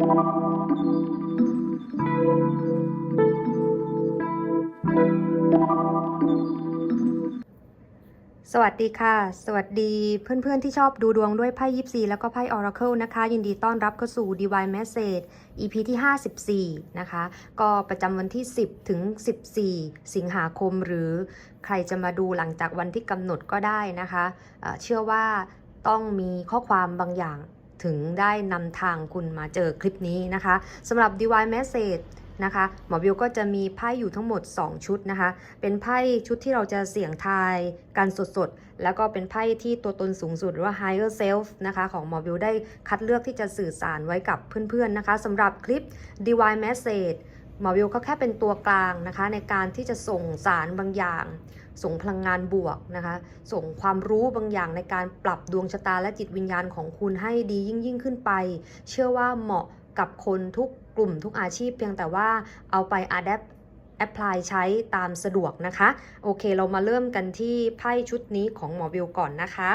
สวัสดีค่ะ สวัสดีเพื่อนๆที่ชอบดูดวงด้วยไพ่ยิปซีแล้วก็ไพ่ Oracle นะคะ ยินดีต้อนรับเข้าสู่ Divine Message EP ที่ 54 นะคะ ก็ประจำวันที่ 10 ถึง 14 สิงหาคมหรือใครจะมาดูหลังจากวันที่กำหนดก็ได้นะคะเเชื่อว่าต้องมีข้อความบางอย่าง ถึงได้นำทางคุณมาเจอคลิปนี้นะคะสำหรับ Divine Message นะคะหมอบิวก็จะมีไพ่อยู่ทั้งหมด 2 ชุดนะคะ เป็นไพ่ชุดที่เราจะเสี่ยงทายกันสดๆ แล้วก็เป็นไพ่ที่ตัวตนสูงสุดหรือว่า higher self นะคะของหมอบิวได้คัดเลือกที่จะสื่อสารไว้กับเพื่อนๆนะคะสำหรับคลิป divine message หมอบิวก็แค่เป็นตัวกลางนะคะ ในการที่จะส่งสารบางอย่าง ส่งพลังงานบวกนะคะ ส่งความรู้บางอย่างในการปรับดวงชะตาและจิตวิญญาณของคุณให้ดียิ่งยิ่งขึ้นไป เชื่อว่าเหมาะกับคนทุกกลุ่มทุกอาชีพ เพียงแต่ว่าเอาไป adapt แอพพลายใช้ตามสะดวกนะคะ โอเคเรามาเริ่มกันที่ไพ่ชุดนี้ของหมอบิวก่อนนะคะ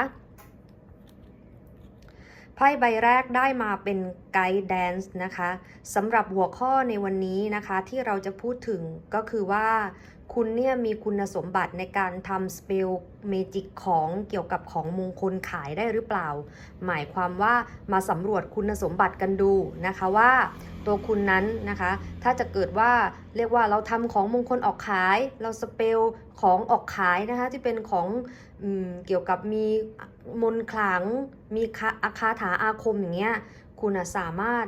ไพ่ใบแรกได้มาเป็นไกด์แดนซ์นะคะสำหรับหัวข้อในวันนี้นะคะที่เราจะพูดถึงก็คือว่า คุณเนี่ยมีคุณสมบัติในการทำสเปลเมจิกของเกี่ยวกับของมงคลขายได้หรือเปล่า หมายความว่ามาสำรวจคุณสมบัติกันดูนะคะว่า ตัวคุณนั้นนะคะ ถ้าจะเกิดว่าเรียกว่าเราทำของมงคลออกขาย เราสเปลของออกขายนะคะที่เป็นของอเกี่ยวกับมีมนต์ขลัง มีคาอาคาถาอาคมอย่างเงี้ยคุณสามารถ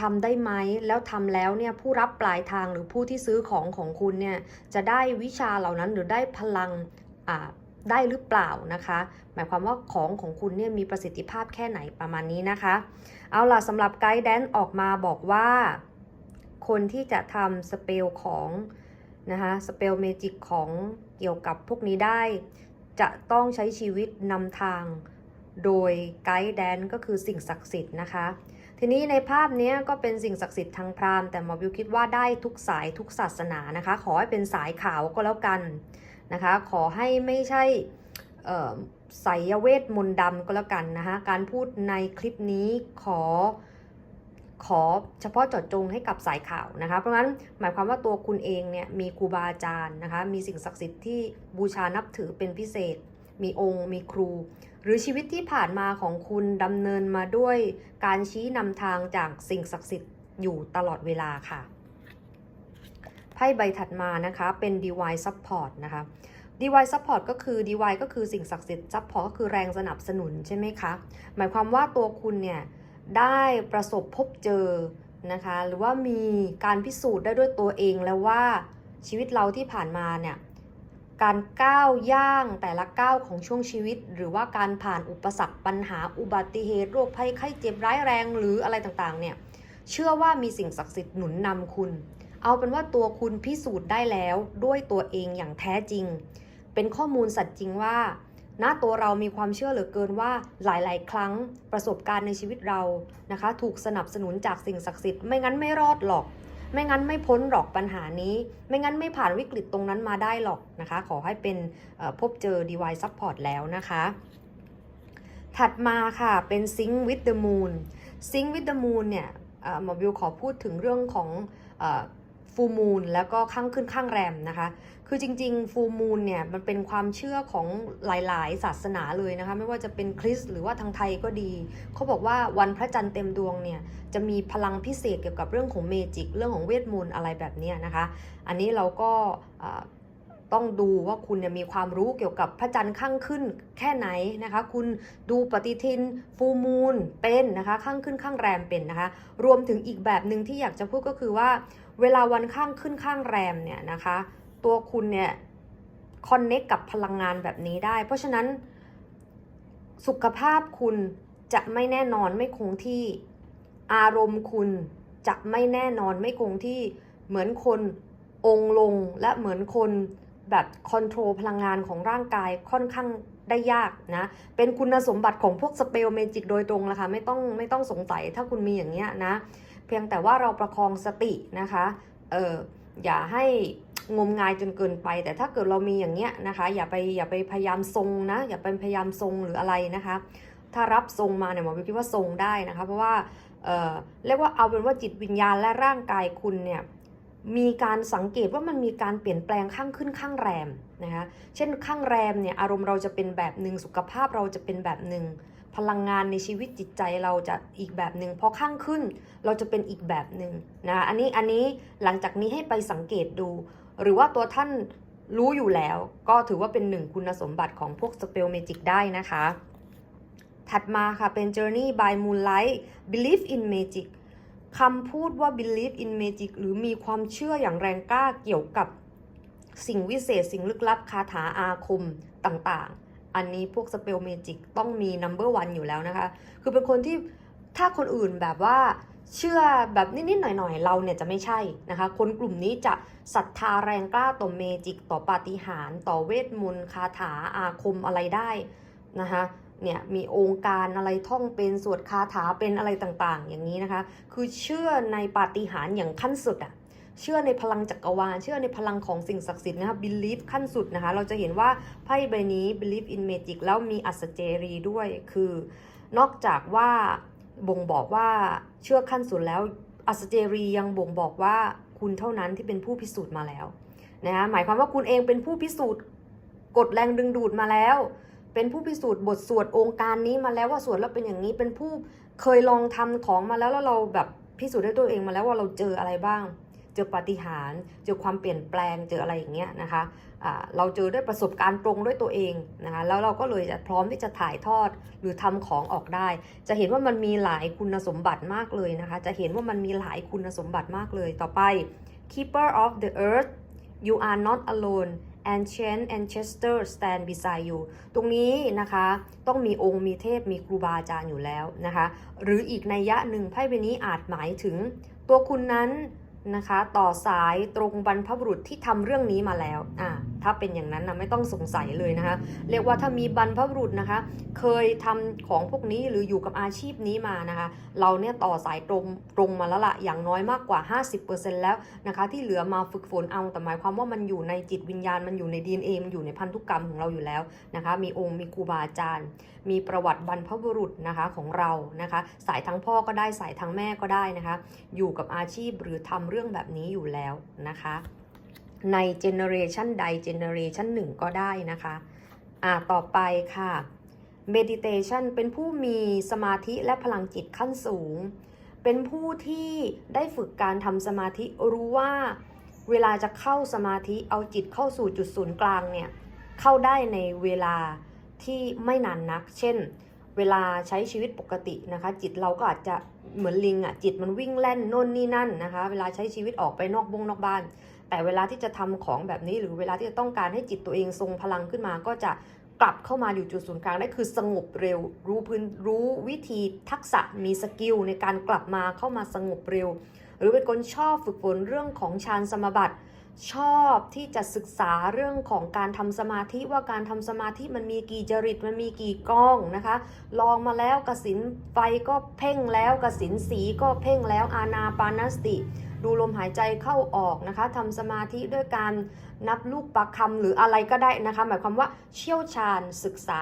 ทำได้ไหมแล้วทำแล้วเนี่ยผู้รับปลายทางหรือผู้ที่ซื้อของของคุณเนี่ยจะได้วิชาเหล่านั้นหรือได้พลังอ่าได้หรือเปล่านะคะ หมายความว่าของของคุณเนี่ยมีประสิทธิภาพแค่ไหนประมาณนี้นะคะ เอาล่ะสำหรับไกด์แดนออกมาบอกว่า คนที่จะทำสเปลของนะคะสเปลเมจิกของเกี่ยวกับพวกนี้ได้ จะต้องใช้ชีวิตนำทาง โดยไกด์แดนก็คือสิ่งศักดิ์สิทธิ์นะคะ ทีนี้ในภาพนี้ก็เป็นสิ่งศักดิ์สิทธิ์ทางพราหมณ์แต่หมอบิวคิดว่าได้ทุกสายทุกศาสนานะคะ ขอให้เป็นสายขาวก็แล้วกันนะคะ ขอให้ไม่ใช่เอ่อไสยเวทมนต์ดำก็แล้วกันนะคะ การพูดในคลิปนี้ขอขอเฉพาะเจาะจงให้กับสายข่าวนะคะ เพราะงั้นหมายความว่าตัวคุณเองเนี่ยมีครูบาอาจารย์นะคะ มีสิ่งศักดิ์สิทธิ์ที่บูชานับถือเป็นพิเศษ มีองค์ มีครู หรือชีวิตที่ผ่านมาของคุณดำเนินมาด้วยการชี้นำทางจากสิ่งศักดิ์สิทธิ์อยู่ตลอดเวลาค่ะ ไพ่ใบถัดมานะคะเป็น Divine Support นะคะ Divine Support ก็คือ Divine ก็คือสิ่งศักดิ์สิทธิ์ Support ก็คือแรงสนับสนุนใช่ไหมคะ หมายความว่าตัวคุณเนี่ยได้ประสบพบเจอนะคะ หรือว่ามีการพิสูจน์ได้ด้วยตัวเองแล้วว่าชีวิตเราที่ผ่านมาเนี่ย การก้าวย่างแต่ละก้าวของช่วงชีวิต หรือว่าการผ่านอุปสรรคปัญหาอุบัติเหตุโรคภัยไข้เจ็บร้ายแรงหรืออะไรต่างๆเนี่ยเชื่อว่ามีสิ่งศักดิ์สิทธิ์หนุนนำคุณ เอาเป็นว่าตัวคุณพิสูจน์ได้แล้วด้วยตัวเองอย่างแท้จริง เป็นข้อมูลสัตย์จริงว่าณตัวเรามีความเชื่อเหลือเกินว่าหลายๆ ครั้งประสบการณ์ในชีวิตเรานะคะ ถูกสนับสนุนจากสิ่งศักดิ์สิทธิ์ไม่งั้นไม่รอดหรอก ไม่งั้นไม่พ้นหรอกปัญหานี้ ไม่งั้นไม่ผ่านวิกฤตตรงนั้นมาได้หรอกนะคะ ขอให้เป็นพบเจอ device Support แล้วนะคะ ถัดมาค่ะเป็น Sync with the Moon Sync with the Moon เนี่ยหมอบิวขอพูดถึงเรื่องของฟูมูลแล้วก็ข้างขึ้นข้างแรมนะคะ คือจริงๆฟูมูลเนี่ยมันเป็นความเชื่อของหลายๆ ศาสนาเลยนะคะ ไม่ว่าจะเป็นคริสต์หรือว่าทางไทยก็ดี เขาบอกว่าวันพระจันทร์เต็มดวงเนี่ยจะมีพลังพิเศษเกี่ยวกับเรื่องของเมจิก เรื่องของเวทมนต์อะไรแบบนี้นะคะ อันนี้เราก็ต้องดูว่าคุณเนี่ยมีความรู้เกี่ยวกับพระจันทร์ข้างขึ้นแค่ไหนนะคะ คุณดูปฏิทินฟูมูลเป็นนะคะ ข้างขึ้นข้างแรมเป็นนะคะ รวมถึงอีกแบบหนึ่งที่อยากจะพูดก็คือว่า เวลาวันข้างขึ้นข้างแรมเนี่ยนะคะ ตัวคุณเนี่ยคอนเน็กกับพลังงานแบบนี้ได้ เพราะฉะนั้นสุขภาพคุณจะไม่แน่นอนไม่คงที่อารมณ์คุณจะไม่แน่นอนไม่คงที่เหมือนคนองลงและเหมือนคนแบบคอนโทรลพลังงานของร่างกายค่อนข้างได้ยากนะ เป็นคุณสมบัติของพวกสเปลเมจิกโดยตรงละค่ะไม่ต้องไม่ต้องสงสัยถ้าคุณมีอย่างเงี้ยนะ เพียงแต่ว่าเราประคองสตินะคะ เอออย่าให้ งมงายจนเกินไป แต่ถ้าเกิดเรามีอย่างเงี้ยนะคะ อย่าไปอย่าไปพยายามทรงนะ อย่าไปพยายามทรงหรืออะไรนะคะ ถ้ารับทรงมาเนี่ยหมอวิวคิดว่าทรงได้นะคะ เพราะว่าเออเรียกว่าเอาเป็นว่าจิตวิญญาณและร่างกายคุณเนี่ยมีการสังเกตว่ามันมีการเปลี่ยนแปลงข้างขึ้นข้างแรมนะคะ เช่นข้างแรมเนี่ยอารมณ์เราจะเป็นแบบหนึ่งสุขภาพเราจะเป็นแบบหนึ่งพลังงานในชีวิตจิตใจเราจะอีกแบบหนึ่งพอข้างขึ้นเราจะเป็นอีกแบบหนึ่งนะอันนี้อันนี้หลังจากนี้ให้ไปสังเกตดู หรือว่าตัวท่านรู้อยู่แล้ว ก็ถือว่าเป็นหนึ่งคุณสมบัติของพวกสเปลเมจิกได้นะคะ ถัดมาค่ะเป็น Journey by Moonlight Believe in Magic คำพูดว่า believe in magic หรือมีความเชื่ออย่างแรงกล้าเกี่ยวกับสิ่งวิเศษสิ่งลึกลับคาถาอาคมต่างๆ อันนี้พวกสเปลเมจิกต้องมี number one อยู่แล้วนะคะ คือเป็นคนที่ถ้าคนอื่นแบบว่า เชื่อแบบนิดๆหน่อยๆ เราเนี่ยจะไม่ใช่นะคะ คนกลุ่มนี้จะศรัทธาแรงกล้าต่อเมจิก ต่อปาฏิหาริย์ต่อเวทมนต์คาถาอาคมอะไรได้นะคะเนี่ยมีองค์การอะไรท่องเป็นสวดคาถาเป็นอะไรต่างๆ อย่างนี้นะคะ คือเชื่อในปาฏิหาริย์อย่างขั้นสุดอะเชื่อในพลังจักรวาล เชื่อในพลังของสิ่งศักดิ์สิทธิ์นะคะ believe ขั้นสุดนะคะ เราจะเห็นว่าไพ่ใบนี้ believe in magic แล้วมีอัศเจรีด้วย คือนอกจากว่า บ่งบอกว่าเชื่อขั้นสุดแล้วอัสเจรียังบ่งบอกว่าคุณเท่านั้นที่เป็นผู้พิสูจน์มาแล้วนะคะหมายความว่าคุณเองเป็นผู้พิสูจน์กดแรงดึงดูดมาแล้ว เป็นผู้พิสูจน์บทสวดองค์การนี้มาแล้วว่าสวดแล้วเป็นอย่างนี้เป็นผู้เคยลองทำของมาแล้วแล้วเราแบบพิสูจน์ได้ตัวเองมาแล้วว่าเราเจออะไรบ้าง เจอปาฏิหาริย์เจอความเปลี่ยนแปลงเจออะไรอย่างเงี้ยนะคะอ่าเราเจอด้วยประสบการณ์ตรงด้วยตัวเองนะคะแล้วเราก็เลยจะพร้อมที่จะถ่ายทอดหรือทำของออกได้ จะเห็นว่ามันมีหลายคุณสมบัติมากเลยนะคะ จะเห็นว่ามันมีหลายคุณสมบัติมากเลยต่อไป keeper of the earth you are not alone ancient ancestor stand beside you ตรงนี้นะคะต้องมีองค์มีเทพมีครูบาอาจารย์อยู่แล้วนะคะ หรืออีกนัยยะหนึ่งไพ่ใบนี้อาจหมายถึงตัวคุณนั้น นะคะ ต่อสายตรงบรรพบุรุษที่ทำเรื่องนี้มาแล้วอ่าถ้าเป็นอย่างนั้นนะไม่ต้องสงสัยเลยนะคะ เรียกว่าถ้ามีบรรพบุรุษนะคะ เคยทำของพวกนี้หรืออยู่กับอาชีพนี้มานะคะ เราเนี่ยต่อสายตรงตรงมาแล้วละอย่างน้อยมากกว่า 50%แล้วนะคะ ที่เหลือมาฝึกฝนเอาแต่หมายความว่ามันอยู่ในจิตวิญญาณมันอยู่ใน DNA มันอยู่ในพันธุกรรมของเราอยู่แล้วนะคะ มีองค์มีครูบาอาจารย์ มีประวัติบรรพบุรุษนะคะของเรานะคะ สายทั้งพ่อก็ได้สายทั้งแม่ก็ได้นะคะ อยู่กับอาชีพหรือทำเรื่องื่องแบบนี้อยู่แล้วนะคะ ในเจเนอเรชันใดเจเนอเรชันหนึ่งก็ได้นะคะอ่าต่อไปค่ะ meditation เป็นผู้มีสมาธิและพลังจิตขั้นสูง เป็นผู้ที่ได้ฝึกการทำสมาธิรู้ว่าเวลาจะเข้าสมาธิเอาจิตเข้าสู่จุดศูนย์กลางเนี่ยเข้าได้ในเวลาที่ไม่นานนัก เช่น เวลาใช้ชีวิตปกตินะคะ จิตเราก็อาจจะเหมือนลิงอะจิตมันวิ่งแล่นโน่นนี่นั่นนะคะ เวลาใช้ชีวิตออกไปนอกบงนอกบ้าน แต่เวลาที่จะทำของแบบนี้หรือเวลาที่จะต้องการให้จิตตัวเองทรงพลังขึ้นมา ก็จะกลับเข้ามาอยู่จุดศูนย์กลางได้คือสงบเร็ว รู้พื้นรู้วิธีทักษะมีสกิลในการกลับมาเข้ามาสงบเร็ว หรือเป็นคนชอบฝึกฝนเรื่องของฌานสมาบัติ ชอบที่จะศึกษาเรื่องของการทำสมาธิว่าการทำสมาธิมันมีกี่จริตมันมีกี่กล้องนะคะ ลองมาแล้วกสินไฟก็เพ่งแล้วกสินสีก็เพ่งแล้วอานาปานสติ ดูลมหายใจเข้าออกนะคะทำสมาธิด้วยการนับลูกประคำหรืออะไรก็ได้นะคะ หมายความว่าเชี่ยวชาญศึกษา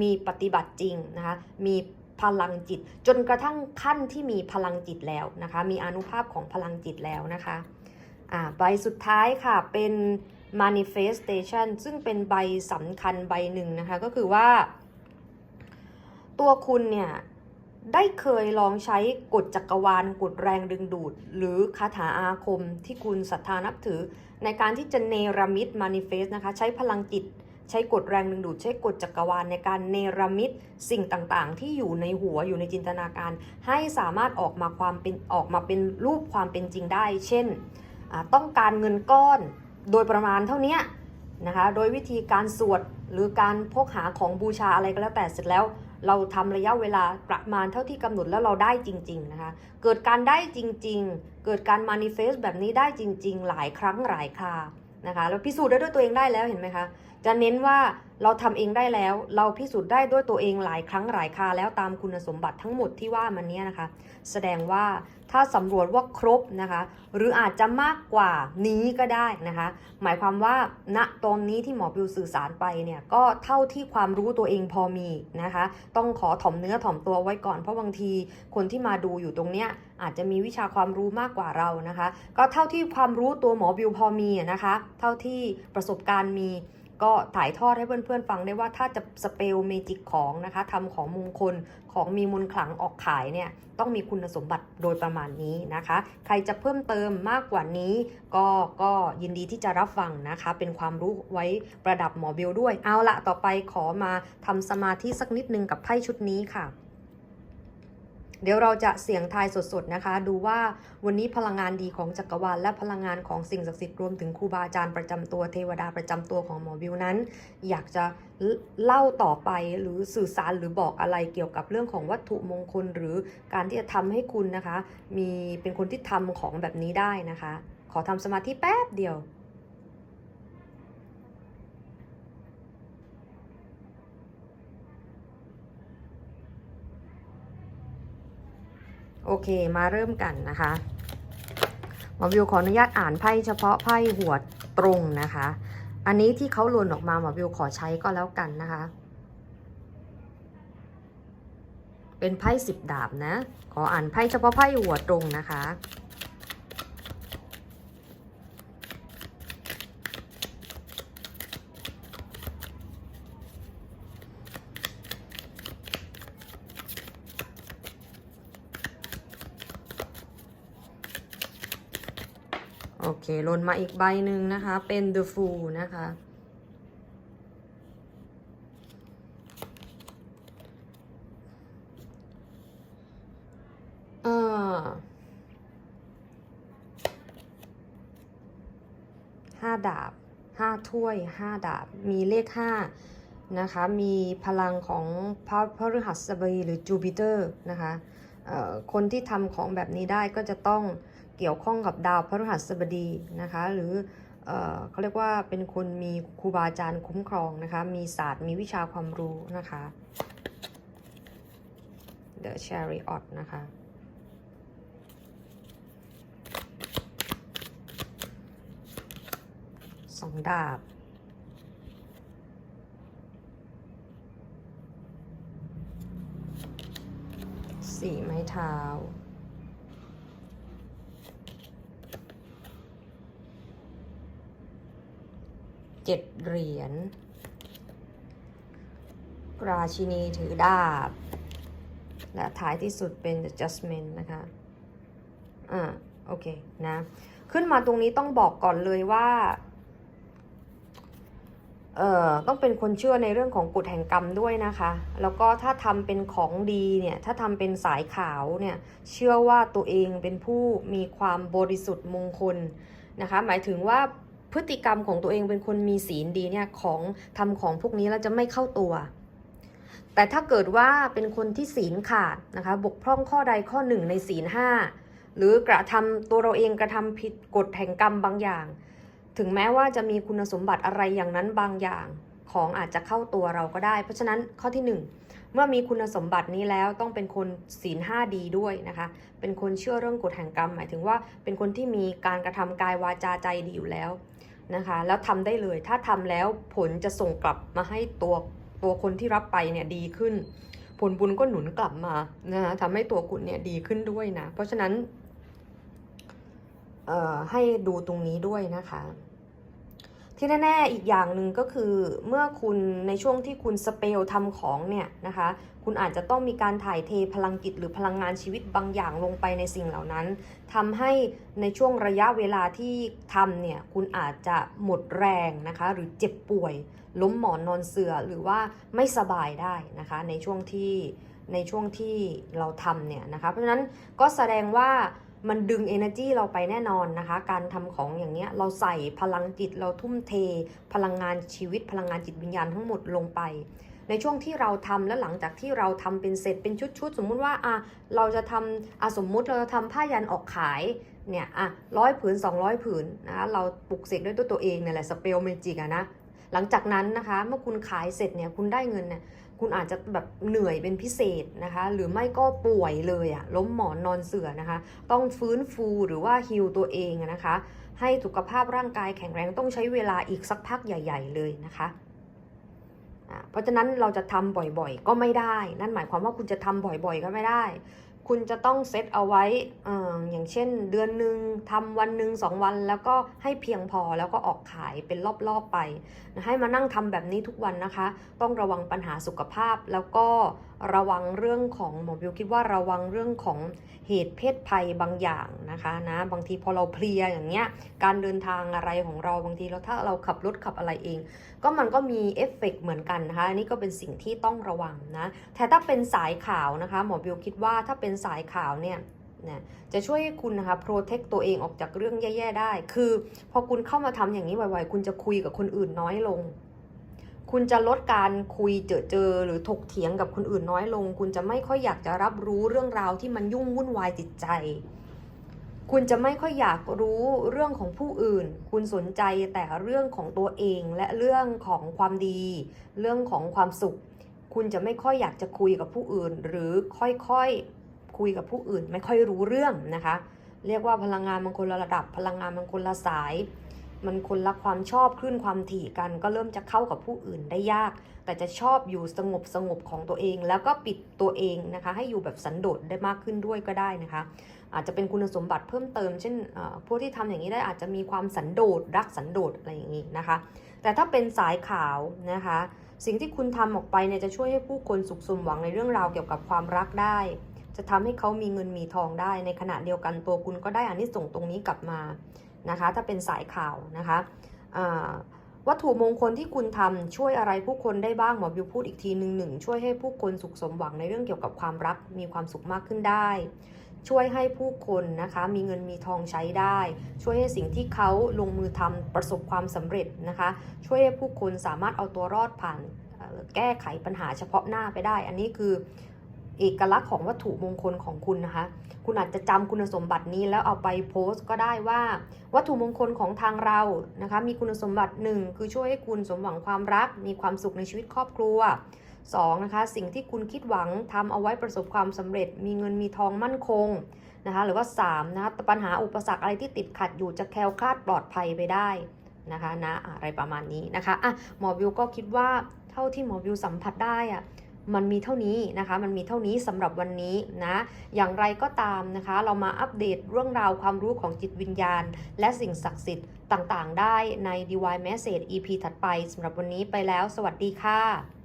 มีปฏิบัติจริงนะคะมีพลังจิต จนกระทั่งขั้นที่มีพลังจิตแล้วนะคะ มีอนุภาพของพลังจิตแล้วนะคะ อ่าใบสุดท้ายค่ะเป็น manifestation ซึ่งเป็นใบสำคัญใบหนึ่งนะคะ ก็คือว่า ตัวคุณเนี่ยได้เคยลองใช้กฎจักรวาลกฎแรงดึงดูด หรือคาถาอาคมที่คุณศรัทธานับถือ ในการที่จะเนรมิต manifest นะคะ ใช้พลังจิต ใช้กฎแรงดึงดูด ใช้กฎจักรวาลในการเนรมิตสิ่งต่างๆ ที่อยู่ในหัวอยู่ในจินตนาการ ให้สามารถออกมาความเป็นออกมาเป็นรูปความเป็นจริงได้ เช่น ต้องการเงินก้อนโดยประมาณเท่านี้นะคะ โดยวิธีการสวดหรือการพกหาของบูชาอะไรก็แล้วแต่เสร็จแล้ว เราทำระยะเวลาประมาณเท่าที่กำหนดแล้วเราได้จริง ๆ นะคะ เกิดการได้จริง ๆ เกิดการมานิเฟสแบบนี้ได้จริง ๆ หลายครั้งหลายครานะคะแล้วพิสูจน์ได้ด้วยตัวเองได้แล้วเห็นไหมคะ จะเน้นว่าเราทำเองได้แล้ว เราพิสูจน์ได้ด้วยตัวเองหลายครั้งหลายคราแล้วตามคุณสมบัติทั้งหมดที่ว่ามันเนี้ยนะคะ แสดงว่าถ้าสำรวจว่าครบนะคะ หรืออาจจะมากกว่านี้ก็ได้นะคะ หมายความว่าณตอนนี้ที่หมอบิวสื่อสารไปเนี่ยก็เท่าที่ความรู้ตัวเองพอมีนะคะ ต้องขอถ่อมเนื้อถ่อมตัวไว้ก่อนเพราะบางทีคนที่มาดูอยู่ตรงเนี้ยอาจจะมีวิชาความรู้มากกว่าเรานะคะ ก็เท่าที่ความรู้ตัวหมอบิวพอมีนะคะ เท่าที่ประสบการณ์มี ก็ถ่ายทอดให้เพื่อนๆฟังได้ว่าถ้าจะสเปลเมจิกของนะคะทำของมงคลของมีมูลขลังออกขายเนี่ยต้องมีคุณสมบัติโดยประมาณนี้นะคะ ใครจะเพิ่มเติมมากกว่านี้ ก็ก็ยินดีที่จะรับฟังนะคะ เป็นความรู้ไว้ประดับหมอเบลด้วย เอาละต่อไปขอมาทำสมาธิสักนิดนึงกับไพ่ชุดนี้ค่ะ เดี๋ยวเราจะเสี่ยงทายสดๆนะคะ ดูว่าวันนี้พลังงานดีของจักรวาลและพลังงานของสิ่งศักดิ์สิทธิ์รวมถึงครูบาอาจารย์ประจำตัวเทวดาประจำตัวของหมอบิวนั้น อยากจะเล่าต่อไปหรือสื่อสารหรือบอกอะไรเกี่ยวกับเรื่องของวัตถุมงคล หรือการที่จะทำให้คุณนะคะ มีเป็นคนที่ทำของแบบนี้ได้นะคะ ขอทำสมาธิแป๊บเดียว โอเคมาเริ่มกันนะคะหมอวิวขออนุญาตอ่านไพ่เฉพาะไพ่หัวตรงนะคะ อันนี้ที่เขาหล่นออกมาหมอวิวขอใช้ก็แล้วกันนะคะ เป็นไพ่สิบดาบนะ ขออ่านไพ่เฉพาะไพ่หัวตรงนะคะ หล่นมาอีกใบหนึ่งนะคะ เป็น The Fool นะคะ เออห้าดาบห้าถ้วยห้าดาบ มีเลขห้านะคะ มีพลังของพระพฤหัสบดีหรือจูปิเตอร์นะคะคนที่ทำของแบบนี้ได้ก็จะต้อง เกี่ยวข้องกับดาวพฤหัสบดีนะคะ หรือเออเขาเรียกว่าเป็นคนมีครูบาอาจารย์คุ้มครองนะคะ มีศาสตร์มีวิชาความรู้นะคะ The Chariot นะคะ สองดาบสี่ไม้เท้า เจ็ดเหรียญ ราชินีถือดาบ และท้ายที่สุดเป็น The Judgment นะคะ อ่า โอเค นะ ขึ้นมาตรงนี้ต้องบอกก่อนเลยว่าเอ่อต้องเป็นคนเชื่อในเรื่องของกฎแห่งกรรมด้วยนะคะ แล้วก็ถ้าทำเป็นของดีเนี่ย ถ้าทำเป็นสายขาวเนี่ย เชื่อว่าตัวเองเป็นผู้มีความบริสุทธิ์มงคลนะคะ หมายถึงว่า พฤติกรรมของตัวเองเป็นคนมีศีลดีเนี่ยของทำของพวกนี้แล้วจะไม่เข้าตัว แต่ถ้าเกิดว่าเป็นคนที่ศีลขาดนะคะ บกพร่องข้อใดข้อหนึ่งในศีลห้าหรือกระทำตัวเราเองกระทำผิดกฎแห่งกรรมบางอย่าง ถึงแม้ว่าจะมีคุณสมบัติอะไรอย่างนั้นบางอย่าง ของอาจจะเข้าตัวเราก็ได้ เพราะฉะนั้นข้อที่หนึ่งเมื่อมีคุณสมบัตินี้แล้วต้องเป็นคนศีลห้าดีด้วยนะคะ เป็นคนเชื่อเรื่องกฎแห่งกรรม หมายถึงว่าเป็นคนที่มีการกระทำกายวาจาใจดีอยู่แล้ว นะคะ แล้วทำได้เลย ถ้าทำแล้วผลจะส่งกลับมาให้ตัวตัวคนที่รับไปเนี่ยดีขึ้น ผลบุญก็หนุนกลับมานะคะทำให้ตัวคุณเนี่ยดีขึ้นด้วยนะ เพราะฉะนั้นเอ่อให้ดูตรงนี้ด้วยนะคะ ที่แน่ๆ อีกอย่างหนึ่งก็คือเมื่อคุณในช่วงที่คุณสเปลทำของเนี่ยนะคะ คุณอาจจะต้องมีการถ่ายเทพลังจิตหรือพลังงานชีวิตบางอย่างลงไปในสิ่งเหล่านั้นทำให้ในช่วงระยะเวลาที่ทำเนี่ยคุณอาจจะหมดแรงนะคะ หรือเจ็บป่วย ล้มหมอนนอนเสื่อหรือว่าไม่สบายได้นะคะ ในช่วงที่ในช่วงที่เราทำเนี่ยนะคะ เพราะฉะนั้นก็แสดงว่า มันดึง energy เราไปแน่นอนนะคะ การทำของอย่างเนี้ย เราใส่พลังจิตเราทุ่มเท พลังงานชีวิต พลังงานจิตวิญญาณทั้งหมดลงไป ในช่วงที่เราทำและหลังจากที่เราทำเป็นเสร็จเป็นชุดๆ สมมุติว่าอะเราจะทำอะสมมุติเราจะทำผ้ายันออกขายเนี่ยอะร้อยผืน 200 ผืนนะคะเราปลุกเสกด้วยตัวตัวเองเนี่ยแหละสเปลเมจิกอะนะหลังจากนั้นนะคะ เมื่อคุณขายเสร็จเนี่ยคุณได้เงินเนี่ย คุณอาจจะแบบเหนื่อยเป็นพิเศษนะคะ หรือไม่ก็ป่วยเลยอะล้มหมอนนอนเสือนะคะ ต้องฟื้นฟูหรือว่าฮิลตัวเองนะคะ ให้สุขภาพร่างกายแข็งแรงต้องใช้เวลาอีกสักพักใหญ่ ๆ เลยนะคะเพราะฉะนั้นเราจะทำบ่อยๆ ก็ไม่ได้ นั่นหมายความว่าคุณจะทำบ่อยๆ ก็ไม่ได้ คุณจะต้องเซตเอาไว้ออย่างเช่น เดือนหนึ่งทำวันหนึ่งสองวัน แล้วก็ให้เพียงพอแล้วก็ออกขายเป็นรอบๆไป ให้มานั่งทำแบบนี้ทุกวันนะคะ ต้องระวังปัญหาสุขภาพแล้วก็ ระวังเรื่องของหมอบิวคิดว่าระวังเรื่องของเหตุเพศภัยบางอย่างนะคะนะบางทีพอเราเพลียอย่างเงี้ยการเดินทางอะไรของเราบางทีเราถ้าเราขับรถขับอะไรเอง ก็มันก็มีเอฟเฟกต์เหมือนกันนะคะอันนี้ก็เป็นสิ่งที่ต้องระวังนะแต่ถ้าเป็นสายขาวนะคะหมอบิวคิดว่าถ้าเป็นสายขาวเนี่ยนะจะช่วยให้คุณนะคะโปรเทคตัวเองออกจากเรื่องแย่ๆได้ คือพอคุณเข้ามาทำอย่างนี้บ่อยๆ คุณจะคุยกับคนอื่นน้อยลง คุณจะลดการคุยเจอเจอหรือถกเถียงกับคนอื่นน้อยลง คุณจะไม่ค่อยอยากจะรับรู้เรื่องราวที่มันยุ่งวุ่นวายจิตใจ คุณจะไม่ค่อยอยากรู้เรื่องของผู้อื่น คุณสนใจแต่เรื่องของตัวเองและเรื่องของความดี เรื่องของความสุข คุณจะไม่ค่อยอยากจะคุยกับผู้อื่น หรือค่อยๆคุยกับผู้อื่น ไม่ค่อยรู้เรื่องนะคะ เรียกว่าพลังงานมันคนละระดับ พลังงานมันคนละสาย มันคนละความชอบคลื่นความถี่กันก็เริ่มจะเข้ากับผู้อื่นได้ยาก แต่จะชอบอยู่สงบสงบของตัวเอง แล้วก็ปิดตัวเองนะคะ ให้อยู่แบบสันโดษได้มากขึ้นด้วยก็ได้นะคะ อาจจะเป็นคุณสมบัติเพิ่มเติม เช่นเอ่อพวกที่ทำอย่างนี้ได้อาจจะมีความสันโดษรักสันโดษอะไรอย่างนี้นะคะ แต่ถ้าเป็นสายขาวนะคะ สิ่งที่คุณทำออกไปเนี่ยจะช่วยให้ผู้คนสุขสมหวังในเรื่องราวเกี่ยวกับความรักได้ จะทำให้เขามีเงินมีทองได้ในขณะเดียวกันตัวคุณก็ได้อานิสงส์ตรงนี้กลับมา นะคะ ถ้าเป็นสายข่าวนะคะวัตถุมงคลที่คุณทำช่วยอะไรผู้คนได้บ้างหมอบิวพูดอีกทีหนึ่งหนึ่งช่วยให้ผู้คนสุขสมหวังในเรื่องเกี่ยวกับความรักมีความสุขมากขึ้นได้ ช่วยให้ผู้คนนะคะมีเงินมีทองใช้ได้ ช่วยให้สิ่งที่เขาลงมือทำประสบความสำเร็จนะคะ ช่วยให้ผู้คนสามารถเอาตัวรอดผ่านแก้ไขปัญหาเฉพาะหน้าไปได้ อันนี้คือ เอกลักษณ์ของวัตถุมงคลของคุณนะคะ คุณอาจจะจำคุณสมบัตินี้แล้วเอาไปโพสต์ก็ได้ว่า วัตถุมงคลของทางเรานะคะ มีคุณสมบัติหนึ่งคือช่วยให้คุณสมหวังความรัก มีความสุขในชีวิตครอบครัว 2. นะคะ สิ่งที่คุณคิดหวังทำเอาไว้ประสบความสำเร็จ มีเงินมีทองมั่นคงนะคะหรือว่า 3 นะคะปัญหาอุปสรรคอะไรที่ติดขัดอยู่จะแคล้วคลาดปลอดภัยไปได้นะคะนะอะไรประมาณนี้นะคะอะหมอวิวก็คิดว่าเท่าที่หมอวิวสัมผัสได้อะ มันมีเท่านี้นะคะ มันมีเท่านี้สำหรับวันนี้นะ อย่างไรก็ตามนะคะ เรามาอัปเดตเรื่องราวความรู้ของจิตวิญญาณ และสิ่งศักดิ์สิทธิ์ต่างๆ ได้ใน Divine Message EP ถัดไปสำหรับวันนี้ไปแล้ว สวัสดีค่ะ